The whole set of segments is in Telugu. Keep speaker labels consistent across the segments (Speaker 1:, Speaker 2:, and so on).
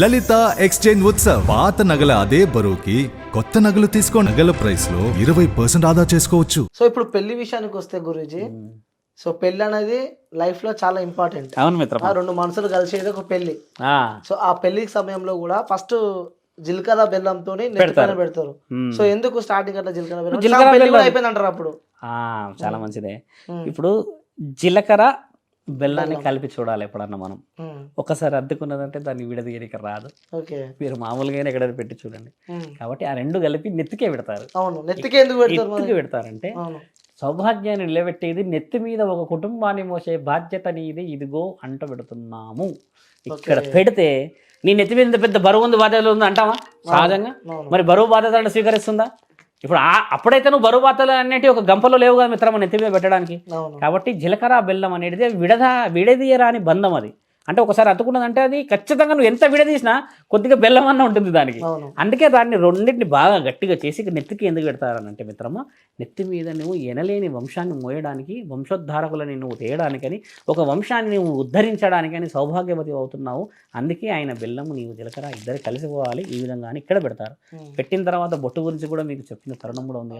Speaker 1: లలిత ఎక్స్చేంజ్ ఉత్సవ్. పాత నగల అదే బరువుకి కొత్త నగలు తీసుకో నగల ప్రైస్లో ఇరవై పర్సెంట్ ఆదా చేసుకోవచ్చు.
Speaker 2: సో ఇప్పుడు పెళ్ళి విషయానికి వస్తే గురూజీ సో పెళ్ళి అనేది లైఫ్లో చాలా ఇంపార్టెంట్
Speaker 3: అవును మిత్రమా.
Speaker 2: రెండు మనసులు కలిసేది ఒక పెళ్ళి.
Speaker 3: ఆ,
Speaker 2: సో ఆ పెళ్ళి సమయంలో కూడా ఫస్ట్ జీలకర్ర బెల్లంతో పెడతారు. సో ఎందుకు స్టార్టింగ్ అట్లా జీలకర్ర బెల్లం. అయిపోయింది అంటారు అప్పుడు?
Speaker 3: ఆ, చాలా మంచిదే. ఇప్పుడు జీలకర్ర బెల్లాన్ని కలిపి చూడాలి ఎప్పుడన్నా మనం. ఒకసారి అద్దుకున్నదంటే దాన్ని విడదీయడానికి రాదు. మీరు మామూలుగానే ఎక్కడైనా పెట్టి చూడండి. కాబట్టి ఆ రెండు కలిపి నెత్తికే పెడతారు.
Speaker 2: నెత్తికి
Speaker 3: పెడతారంటే సౌభాగ్యాన్ని నిలబెట్టేది నెత్తి మీద ఒక కుటుంబాన్ని మోసే బాధ్యత నీది. ఇదిగో అంట పెడుతున్నాము. ఇక్కడ. పెడితే నీ నెత్తి మీద పెద్ద బరువు ఉంది బాధ్యత ఉంది అంటావా? సహజంగా? మరి బరువు బాధ్యతలను స్వీకరిస్తుందా? ఇప్పుడు ఆ అప్పుడైతే నువ్వు బరువు బాధ్యతలు అనేవి ఒక గంపలో లేవు కదా మిత్రమా నెత్తి మీద పెట్టడానికి? కాబట్టి జీలకర్ర బెల్లం అనేది విడద విడదీయరాని బంధం అది. అంటే ఒకసారి అతుకున్నదంటే అది ఖచ్చితంగా నువ్వు ఎంత విడదీసినా కొద్దిగా బెల్లం అన్న ఉంటుంది దానికి. అందుకే దాన్ని రెండింటిని బాగా గట్టిగా చేసి నెత్తికి ఎందుకు పెడతారనంటే మిత్రమా నెత్తి మీద నువ్వు ఎనలేని వంశాన్ని మోయడానికి వంశోద్ధారకులని నువ్వు తేయడానికని ఒక వంశాన్ని నువ్వు ఉద్ధరించడానికని సౌభాగ్యవతి అవుతున్నావు. అందుకే ఆయన బెల్లము నీవు జీలకర్ర ఇద్దరు కలిసిపోవాలి ఈ విధంగా అని ఇక్కడ పెడతారు. పెట్టిన తర్వాత బొట్టు గురించి కూడా మీకు చెప్పిన తరుణం కూడా ఉంది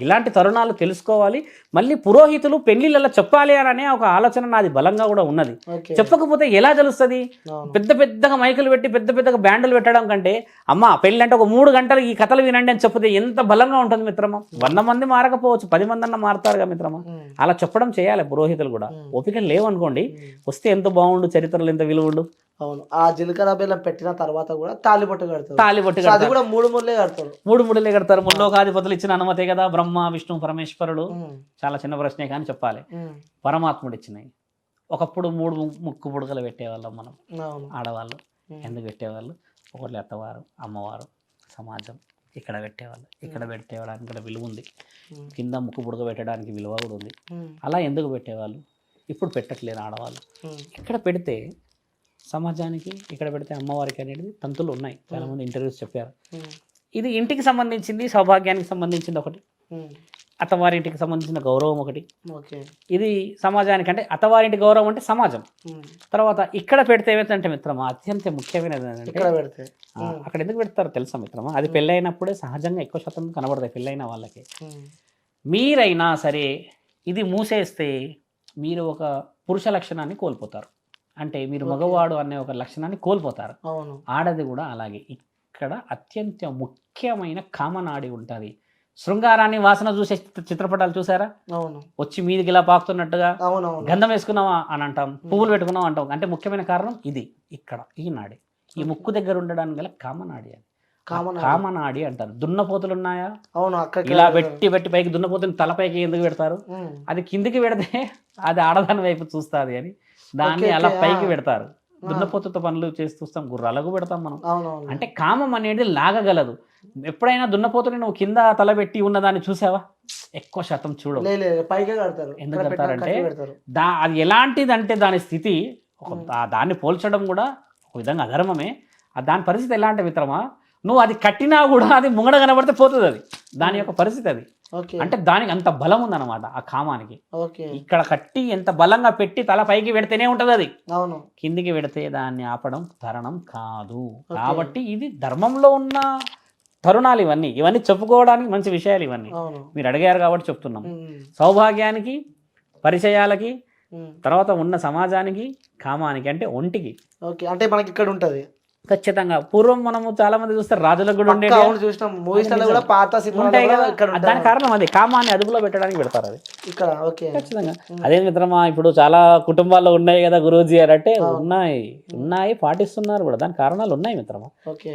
Speaker 3: ఇలాంటి తరుణాలు తెలుసుకోవాలి. మళ్ళీ పురోహితులు పెళ్ళిళ్ళలో చెప్పాలి అనే ఒక ఆలోచన నాది బలంగా కూడా ఉన్నది. చెప్పకపోతే ఎలా తెలుస్తుంది? పెద్ద పెద్దగా మైకులు పెట్టి పెద్ద పెద్దగా బ్యాండ్లు పెట్టడం కంటే అమ్మ పెళ్ళి అంటే ఒక మూడు గంటలు ఈ కథలు వినండి అని చెప్పితే ఎంత బలంగా ఉంటుంది మిత్రమా? వంద మంది మారకపోవచ్చు పది మంది అన్న మారుతారుగా మిత్రమా. అలా చెప్పడం చేయాలి పురోహితులు కూడా. ఓపిక లేవనుకోండి వస్తే ఎంత బాగుండు చరిత్రలు ఎంత విలువుండు?
Speaker 2: అవును. ఆ జీలకర్ర బెల్లం పెట్టిన తర్వాత కూడా తాలిబొట్టు కడతారు.
Speaker 3: తాలి బొట్టు
Speaker 2: సో అది. కూడా మూడు ముళ్ళే కడతారు.
Speaker 3: మూడు ముడులే కడతారు. ముల్లోకాధిపతులు ఇచ్చిన అనుమతే కదా బ్రహ్మ విష్ణు పరమేశ్వరుడు. చాలా చిన్న ప్రశ్నే కానీ చెప్పాలి. పరమాత్ముడు ఇచ్చినాయి ఒకప్పుడు మూడు ముక్కు పుడకలు పెట్టేవాళ్ళం మనం. ఆడవాళ్ళు. ఎందుకు పెట్టేవాళ్ళు? ఒకళ్ళు అత్తవారు అమ్మవారు సమాజం ఇక్కడ పెట్టేవాళ్ళు. ఇక్కడ పెట్టేవాడానికి కూడా విలువ ఉంది. కింద ముక్కు పుడక పెట్టడానికి విలువ కూడా ఉంది. అలా ఎందుకు పెట్టేవాళ్ళు? ఇప్పుడు పెట్టట్లేరు ఆడవాళ్ళు. ఇక్కడ పెడితే సమాజానికి ఇక్కడ పెడితే అమ్మవారికి అనేది తంతులు ఉన్నాయి. చాలామంది ఇంటర్వ్యూస్ చెప్పారు. ఇది ఇంటికి సంబంధించింది సౌభాగ్యానికి సంబంధించింది ఒకటి. అత్తవారింటికి సంబంధించిన గౌరవం ఒకటి. ఇది సమాజానికి అంటే అత్తవారింటి గౌరవం అంటే సమాజం. తర్వాత ఇక్కడ పెడితే ఏమైందంటే మిత్రమా అత్యంత ముఖ్యమైనది
Speaker 2: పెడితే.
Speaker 3: అక్కడ ఎందుకు పెడతారో తెలుసా మిత్రమా? అది పెళ్ళైనప్పుడే సహజంగా ఎక్కువ శాతం కనబడతాయి పెళ్ళైన వాళ్ళకి. మీరైనా సరే ఇది మూసేస్తే మీరు ఒక పురుష లక్షణాన్ని కోల్పోతారు. అంటే మీరు మగవాడు అనే ఒక లక్షణాన్ని కోల్పోతారు. ఆడది కూడా అలాగే. ఇక్కడ అత్యంత ముఖ్యమైన కామనాడి ఉంటుంది. శృంగారాన్ని వాసన చూసే చిత్ర- చిత్రపటాలు చూసారా?
Speaker 2: అవును.
Speaker 3: వచ్చి మీదికి ఇలా పాకుతున్నట్టుగా
Speaker 2: అవునవును.
Speaker 3: గంధం వేసుకున్నావా అని అంటాం పువ్వులు పెట్టుకున్నావా అంటాం. అంటే ముఖ్యమైన కారణం ఇది. ఇక్కడ ఈ నాడి. ఈ ముక్కు దగ్గర ఉండడానికి గల కామనాడి అది.
Speaker 2: కామన్
Speaker 3: కామనాడి అంటారు. దున్నపోతులు ఉన్నాయా?
Speaker 2: అవును
Speaker 3: ఇలా పెట్టి పెట్టి పైకి దున్నపోతుని తలపైకి ఎందుకు పెడతారు. అది కిందికి పెడితే అది ఆడదాని వైపు చూస్తుంది అని. దాన్ని అలా పైకి. పెడతారు. దున్నపోతుతో పనులు చేసి చూస్తాం గుర్రాలకు పెడతాం మనం. అంటే కామం అనేది లాగగలదు. ఎప్పుడైనా దున్నపోతుని నువ్వు కింద తలబెట్టి ఉన్నదాన్ని చూసావా? ఎక్కువ శాతం చూడవు. ఎందుకు కడతారంటే దా అది ఎలాంటిది అంటే దాని స్థితి దాన్ని పోల్చడం కూడా ఒక విధంగా అధర్మమే. ఆ దాని పరిస్థితి ఎలా అంటే మిత్రమా నువ్వు అది కట్టినా కూడా అది ముంగడ కనబడితే పోతుంది అది. దాని యొక్క పరిస్థితి అది. అంటే దానికి అంత బలం ఉందన్నమాట ఆ కామానికి. ఇక్కడ కట్టి ఎంత బలంగా పెట్టి తల పైకి పెడితేనే ఉంటుంది అది.
Speaker 2: అవును.
Speaker 3: కిందికి పెడితే దాన్ని ఆపడం తరణం కాదు. కాబట్టి ఇది ధర్మంలో ఉన్న తరుణాలు ఇవన్నీ. ఇవన్నీ చెప్పుకోవడానికి మంచి విషయాలు ఇవన్నీ. మీరు అడిగారు కాబట్టి చెప్తున్నాం. సౌభాగ్యానికి పరిచయాలకి. తర్వాత ఉన్న సమాజానికి కామానికి అంటే ఒంటికి.
Speaker 2: ఓకే. అంటే మనకి ఇక్కడ ఉంటది.
Speaker 3: ఖచ్చితంగా. పూర్వం మనము చాలా మంది చూస్తే రాజులకు కూడా
Speaker 2: అవును చూసినాం. మూవీస్ కూడా పాత
Speaker 3: ఉంటాయి కదా. దాని కారణం అది. కామాన్ని అదుపులో పెట్టడానికి పెడతారు అది.
Speaker 2: ఇక్కడ ఓకే.
Speaker 3: ఖచ్చితంగా. అదే మిత్రమా ఇప్పుడు చాలా కుటుంబాల్లో ఉన్నాయి కదా గురూజీ అని అంటే ఉన్నాయి. ఉన్నాయి పాటిస్తున్నారు కూడా. దాని కారణాలు ఉన్నాయి మిత్రమా.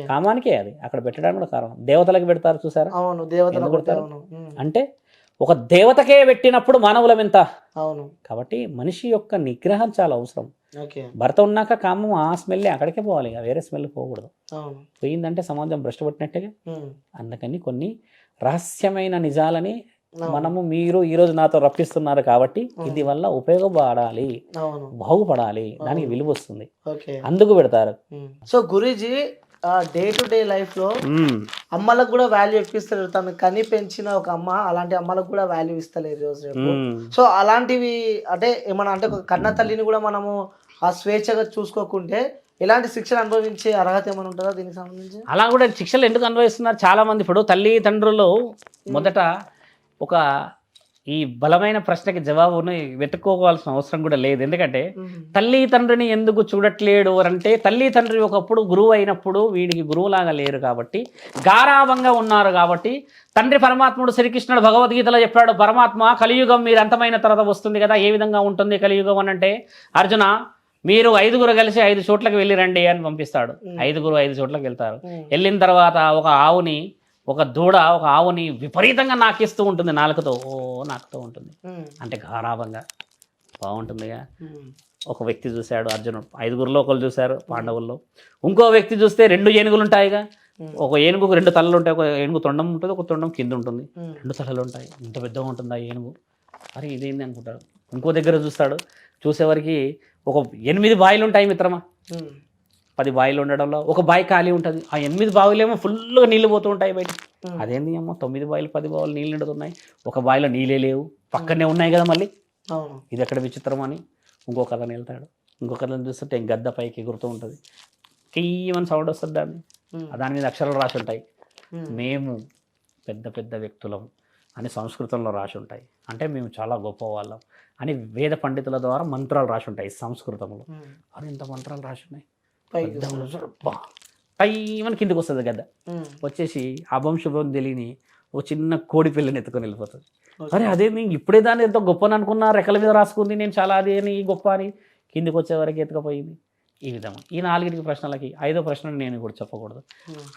Speaker 3: కామానికే అది. అక్కడ పెట్టడానికి కూడా కారణం. దేవతలకు పెడతారు చూసారా?
Speaker 2: అవును దేవతల
Speaker 3: ఎందుకు
Speaker 2: కొట్టే,
Speaker 3: కొడతారు?
Speaker 2: అవును. మ్మ్.
Speaker 3: అంటే ఒక దేవతకే పెట్టినప్పుడు మానవులం ఎంత?
Speaker 2: అవును.
Speaker 3: కాబట్టి మనిషి యొక్క నిగ్రహం చాలా అవసరం. భర్త ఉన్నాక కామం ఆ స్మెల్ అక్కడికే పోవాలి వేరే స్మెల్ పోకూడదు. పోయిందంటే సమాజం భ్రష్టపట్టినట్టుగా
Speaker 2: మ్మ్.
Speaker 3: అందుకని కొన్ని రహస్యమైన నిజాలని. మనము మీరు ఈరోజు నాతో రప్పిస్తున్నారు కాబట్టి ఇది వల్ల ఉపయోగపడాలి. బాగుపడాలి. దానికి విలువ వస్తుంది. అందుకు పెడతారు.
Speaker 2: So Guruji day to day లైఫ్లో
Speaker 3: మ్మ్.
Speaker 2: అమ్మలకు కూడా వాల్యూ ఇప్పిస్తారు తను కని పెంచిన ఒక అమ్మ అలాంటి అమ్మలకు కూడా వాల్యూ ఇస్తలేరు రోజు రేపు. సో అలాంటివి అంటే ఏమన్నా అంటే ఒక కన్న తల్లిని కూడా మనము ఆ స్వేచ్ఛగా చూసుకోకుంటే ఎలాంటి శిక్షలు అనుభవించే అర్హత ఏమైనా ఉంటుందా దీనికి సంబంధించి
Speaker 3: అలా కూడా శిక్షలు ఎందుకు అనుభవిస్తున్నారు చాలా మంది ఇప్పుడు తల్లిదండ్రులు మొదట ఒక ఈ బలమైన ప్రశ్నకి జవాబుని వెతుక్కోవాల్సిన అవసరం కూడా లేదు. ఎందుకంటే తల్లి తండ్రిని ఎందుకు చూడట్లేడు అంటే తల్లి తండ్రి ఒకప్పుడు గురువు అయినప్పుడు వీడికి గురువులాగా లేరు కాబట్టి గారాభంగా ఉన్నారు కాబట్టి తండ్రి పరమాత్ముడు శ్రీకృష్ణుడు భగవద్గీతలో చెప్పాడు పరమాత్మ కలియుగం మీరు అంతమైన తర్వాత వస్తుంది కదా ఏ విధంగా ఉంటుంది కలియుగం? అని అంటే అర్జున మీరు ఐదుగురు కలిసి ఐదు చోట్లకి వెళ్ళి రండి అని పంపిస్తాడు. ఐదుగురు ఐదు చోట్లకి వెళ్తారు. వెళ్ళిన తర్వాత ఒక ఆవుని ఒక దూడ ఒక ఆవుని విపరీతంగా నాకిస్తూ ఉంటుంది నాలుకతో. ఓ నాకుతూ ఉంటుంది. అంటే గారాభంగా. బాగుంటుందిగా. ఒక వ్యక్తి చూశాడు అర్జునుడు. ఐదుగురిలో ఒకరు చూశారు పాండవుల్లో. ఇంకో వ్యక్తి చూస్తే రెండు ఏనుగులు ఉంటాయిగా ఒక ఏనుగుకు రెండు తలలు ఉంటాయి ఒక ఏనుగు తొండం ఉంటుంది ఒక తొండం కింద ఉంటుంది. రెండు తలలు ఉంటాయి ఇంత పెద్దగా ఉంటుంది ఆ ఏనుగు? అరే ఇదేంది అనుకుంటాడు. ఇంకో దగ్గర చూస్తాడు. చూసేవారికి ఒక ఎనిమిది బాయిలు ఉంటాయి మిత్రమా పది బావిలు ఉండడంలో ఒక బావి ఖాళీ ఉంటుంది. ఆ ఎనిమిది బావిలేమో ఫుల్గా నీళ్ళు పోతూ ఉంటాయి బయట అదేంది అమ్మ తొమ్మిది బావిలు పది బావులు నీళ్ళు నిండుతున్నాయి. ఒక బావిలో నీళ్ళే లేవు. పక్కనే ఉన్నాయి కదా మళ్ళీ. ఇది ఎక్కడ విచిత్రం అని ఇంకో కథని వెళ్తాడు ఇంకో కథను చూస్తుంటే గద్ద పైకి ఎగురుతూ ఉంటుంది. కెయ్యమని సౌండ్ వస్తుంది దాన్ని. దాని మీద అక్షరాలు రాసి ఉంటాయి. మేము పెద్ద పెద్ద వ్యక్తులం అని సంస్కృతంలో రాసి ఉంటాయి. అంటే మేము చాలా గొప్ప వాళ్ళం అని వేద పండితుల ద్వారా మంత్రాలు రాసి ఉంటాయి సంస్కృతంలో. అని ఇంత మంత్రాలు రాసి ఉన్నాయి. బా టైమని కిందికి వస్తుంది గద్ద. వచ్చేసి అభం శుభం తెలియని ఓ చిన్న కోడి పిల్లని ఎత్తుకొని వెళ్ళిపోతుంది. అరే అదే నేను ఇప్పుడే దాన్ని ఎంతో గొప్పని అనుకున్నా రెక్కల మీద రాసుకుంది నేను చాలా అదే అని గొప్ప అని కిందికి వచ్చే వరకు ఎత్తుకపోయింది. ఈ విధంగా ఈ నాలుగింటికి ప్రశ్నలకి ఐదో ప్రశ్న నేను కూడా చెప్పకూడదు.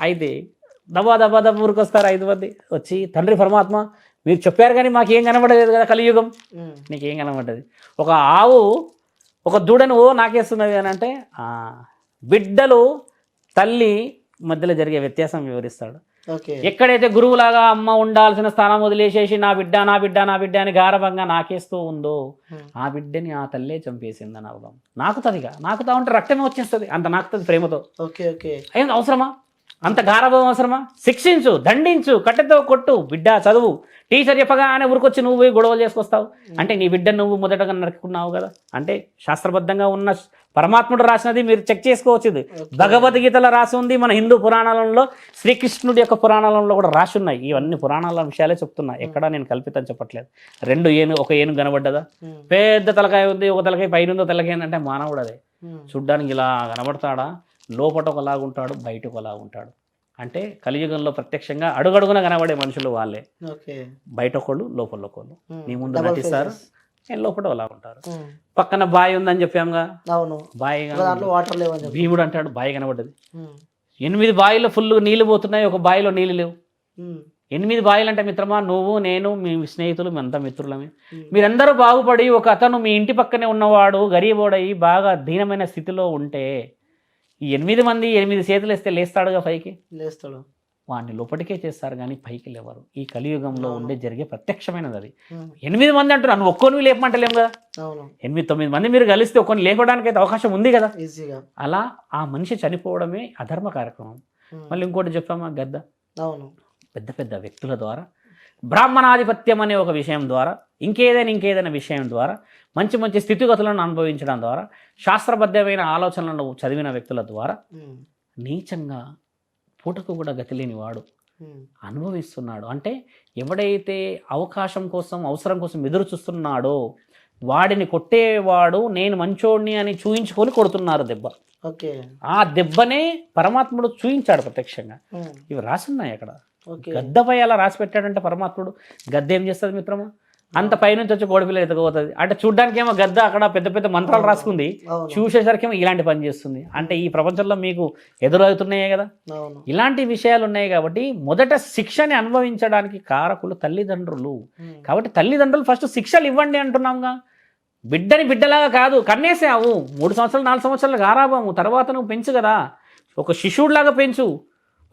Speaker 3: అయితే దబా దబా దబా ఊరికొస్తారు ఐదు మంది. వచ్చి తండ్రి పరమాత్మ మీరు చెప్పారు కానీ మాకేం కనబడలేదు కదా కలియుగం. నీకేం కనబడ్డది. ఒక ఆవు ఒక దూడను ఓ నాకేస్తున్నది అని అంటే బిడ్డలు తల్లి మధ్యలో జరిగే వ్యత్యాసం వివరిస్తాడు. ఎక్కడైతే గురువులాగా అమ్మ ఉండాల్సిన స్థానం వదిలేసేసి నా బిడ్డ నా బిడ్డ నా బిడ్డ అని గారభంగా నాకేస్తూ ఉందో. ఆ బిడ్డని ఆ తల్లే చంపేసిందని అర్థం. నాకుతుందిగా. నాకుతా ఉంటే రక్తమే వచ్చేస్తుంది. అంత నాకుతుంది ప్రేమతో.
Speaker 2: Okay okay.
Speaker 3: ఏం అవసరమా? అంత గారభం అవసరమా? శిక్షించు దండించు కట్టెతో కొట్టు బిడ్డ చదువు. టీచర్ చెప్పగానే ఊరికొచ్చి నువ్వు గొడవలు చేసుకొస్తావు. అంటే నీ బిడ్డ నువ్వు మొదటగా నరుకున్నావు కదా. అంటే శాస్త్రబద్ధంగా ఉన్న పరమాత్ముడు రాసినది మీరు చెక్ చేసుకోవచ్చు ఇది. భగవద్గీతలో రాసి ఉంది మన హిందూ పురాణాలలో శ్రీకృష్ణుడి యొక్క పురాణాలలో కూడా రాసి ఉన్నాయి. ఇవన్నీ పురాణాల విషయాలే చెప్తున్నా. ఎక్కడా నేను కల్పితం చెప్పట్లేదు. రెండు ఏను ఒక ఏను కనబడ్డదా. పెద్ద తలకాయ ఉంది ఒక తలకాయ పైన ఉందో తలకాయ అంటే మానవుడు అదే. చూడ్డానికి ఇలా కనబడతాడా? లోపట ఒకలాగా ఉంటాడు బయట ఒకలాగా ఉంటాడు అంటే కలియుగంలో ప్రత్యక్షంగా అడుగడుగున కనబడే మనుషులు వాళ్ళే. బయట ఒకళ్ళు లోపల ఒకళ్ళు. నీ ముందు నటిస్తారు. లోపల అలా ఉంటారు. పక్కన బాయ్ ఉందని చెప్పాముగా
Speaker 2: అవును.
Speaker 3: బాయ్
Speaker 2: వాటర్
Speaker 3: భీముడు అంటాడు బాయ్ కనబడ్డది. ఎనిమిది బాయిలో ఫుల్ నీళ్ళు పోతున్నాయి ఒక బాయిలో నీళ్ళు లేవు. ఎనిమిది బాయిలు అంటే మిత్రమా నువ్వు నేను మీ స్నేహితులు మేమంతా మిత్రులమే. మీరందరూ బాగుపడి ఒక అతను మీ ఇంటి పక్కనే ఉన్నవాడు గరీబోడై బాగా దీనమైన స్థితిలో ఉంటే ఈ ఎనిమిది మంది ఎనిమిది చేతులు వేస్తే లేస్తాడుగా పైకి?
Speaker 2: లేస్తాడు.
Speaker 3: వాడిని లోపలికే చేస్తారు కానీ పైకి లేవరు. ఈ కలియుగంలో ఉండే జరిగే ప్రత్యక్షమైనది అది. ఎనిమిది మంది అంటున్నారు నువ్వు ఒక్కొని లేపమంటలేం కదా ఎనిమిది తొమ్మిది మంది మీరు కలిస్తే ఒక్కొని లేపడానికి అయితే అవకాశం ఉంది కదా?
Speaker 2: ఈజీగా.
Speaker 3: అలా ఆ మనిషి చనిపోవడమే అధర్మ కార్యక్రమం. మళ్ళీ ఇంకోటి చెప్పామా గద్ద?
Speaker 2: అవును.
Speaker 3: పెద్ద పెద్ద వ్యక్తుల ద్వారా బ్రాహ్మణాధిపత్యం అనే ఒక విషయం ద్వారా ఇంకేదైనా ఇంకేదైనా విషయం ద్వారా మంచి మంచి స్థితిగతులను అనుభవించడం ద్వారా శాస్త్రబద్ధమైన ఆలోచనలను చదివిన వ్యక్తుల ద్వారా. నీచంగా పూటకు కూడా గతి లేని వాడు
Speaker 2: ఉమ్.
Speaker 3: అనుభవిస్తున్నాడు. అంటే ఎవడైతే అవకాశం కోసం అవసరం కోసం ఎదురు చూస్తున్నాడో వాడిని కొట్టేవాడు నేను మంచోడిని అని చూయించుకొని కొడుతున్నారు దెబ్బ.
Speaker 2: ఓకే.
Speaker 3: ఆ దెబ్బనే పరమాత్ముడు చూయించాడు ప్రత్యక్షంగా. ఇవి రాసున్నాయి అక్కడ. గద్దపై అలా రాసి పెట్టాడంటే పరమాత్ముడు గద్ద ఏం చేస్తుంది మిత్రమా? అంత పైనుంచి వచ్చి గోడపిల్ల ఎత్తుకుపోతుంది. అంటే చూడ్డానికి ఏమో గద్ద అక్కడ పెద్ద పెద్ద మంత్రాలు రాసుకుంది. చూసేసరికి ఏమో ఇలాంటి పని చేస్తుంది. అంటే ఈ ప్రపంచంలో మీకు ఎదురవుతున్నాయే కదా? ఇలాంటి విషయాలు ఉన్నాయి కాబట్టి మొదట శిక్షని అనుభవించడానికి కారకులు తల్లిదండ్రులు. కాబట్టి తల్లిదండ్రులు ఫస్ట్ శిక్షలు ఇవ్వండి అంటున్నాంగా. బిడ్డని బిడ్డలాగా కాదు కన్నేసావు. మూడు సంవత్సరాలు నాలుగు సంవత్సరాలు గారాబాము తర్వాత నువ్వు పెంచు కదా. ఒక శిశువులాగా పెంచు.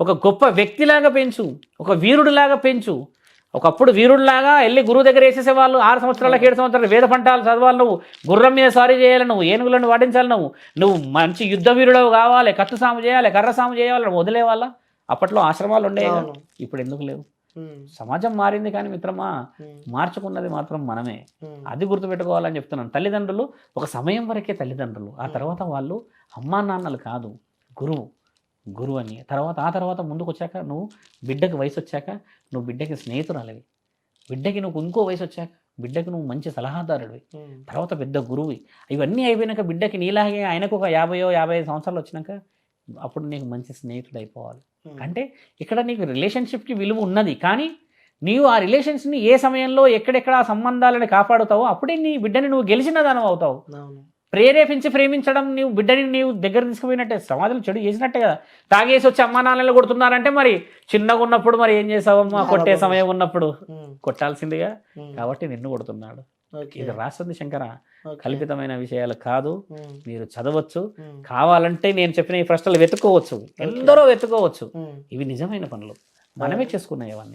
Speaker 3: ఒక గొప్ప వ్యక్తిలాగా పెంచు. ఒక వీరుడిలాగా పెంచు. ఒకప్పుడు వీరుడిలాగా వెళ్ళి గురువు దగ్గర వేసేసేవాళ్ళు ఆరు సంవత్సరాలకు ఏడు సంవత్సరాలు వేద పంటాలు చదవాలి నువ్వు. గుర్రం మీద సారీ చేయాలి నువ్వు ఏనుగులను వాడించాలి నువ్వు. నువ్వు మంచి యుద్ధ వీరుడు కావాలి కత్తి సాము చేయాలి కర్ర సాము చేయాలి వదిలేవాళ్ళ? అప్పట్లో ఆశ్రమాలు ఉండేవి. ఇప్పుడు ఎందుకు లేవు? సమాజం మారింది కానీ మిత్రమా మార్చుకున్నది మాత్రం మనమే. అది గుర్తుపెట్టుకోవాలని చెప్తున్నాను. తల్లిదండ్రులు ఒక సమయం వరకే తల్లిదండ్రులు. ఆ తర్వాత వాళ్ళు అమ్మా నాన్నలు కాదు గురువు. గురువు అని. తర్వాత ఆ తర్వాత ముందుకు వచ్చాక నువ్వు బిడ్డకి వయసు వచ్చాక నువ్వు బిడ్డకి స్నేహితురాలివి. బిడ్డకి నువ్వు ఇంకో వయసు వచ్చాక బిడ్డకి నువ్వు మంచి సలహాదారుడివి. తర్వాత పెద్ద గురువు. ఇవన్నీ అయిపోయినాక బిడ్డకి నీలాగే ఆయనకు ఒక యాభయో యాభై ఐదు సంవత్సరాలు వచ్చినాక అప్పుడు నీకు మంచి స్నేహితుడు అయిపోవాలి అంటే ఇక్కడ నీకు రిలేషన్షిప్కి విలువ ఉన్నది. కానీ నీవు ఆ రిలేషన్స్ని ఏ సమయంలో ఎక్కడెక్కడ ఆ సంబంధాలను కాపాడుతావో అప్పుడే నీ బిడ్డని నువ్వు గెలిచిన దానం అవుతావు ప్రేరేపించి ప్రేమించడం నీవు బిడ్డని నీవు దగ్గర తీసుకుపోయినట్టే సమాజంలో చెడు చేసినట్టే కదా. తాగేసి వచ్చి అమ్మా నాన్నలు కొడుతున్నారంటే మరి చిన్నగా ఉన్నప్పుడు మరి ఏం చేసావమ్మా కొట్టే సమయం ఉన్నప్పుడు. కొట్టాల్సిందిగా కాబట్టి నిన్ను కొడుతున్నాడు. ఇది రాస్తుంది శంకర. కల్పితమైన విషయాలు కాదు. మీరు చదవచ్చు. కావాలంటే నేను చెప్పిన ఈ ప్రశ్నలు వెతుక్కోవచ్చు. ఎందరో వెతుక్కోవచ్చు. ఇవి నిజమైన పనులు. మనమే చేసుకున్నాయి అవన్నీ.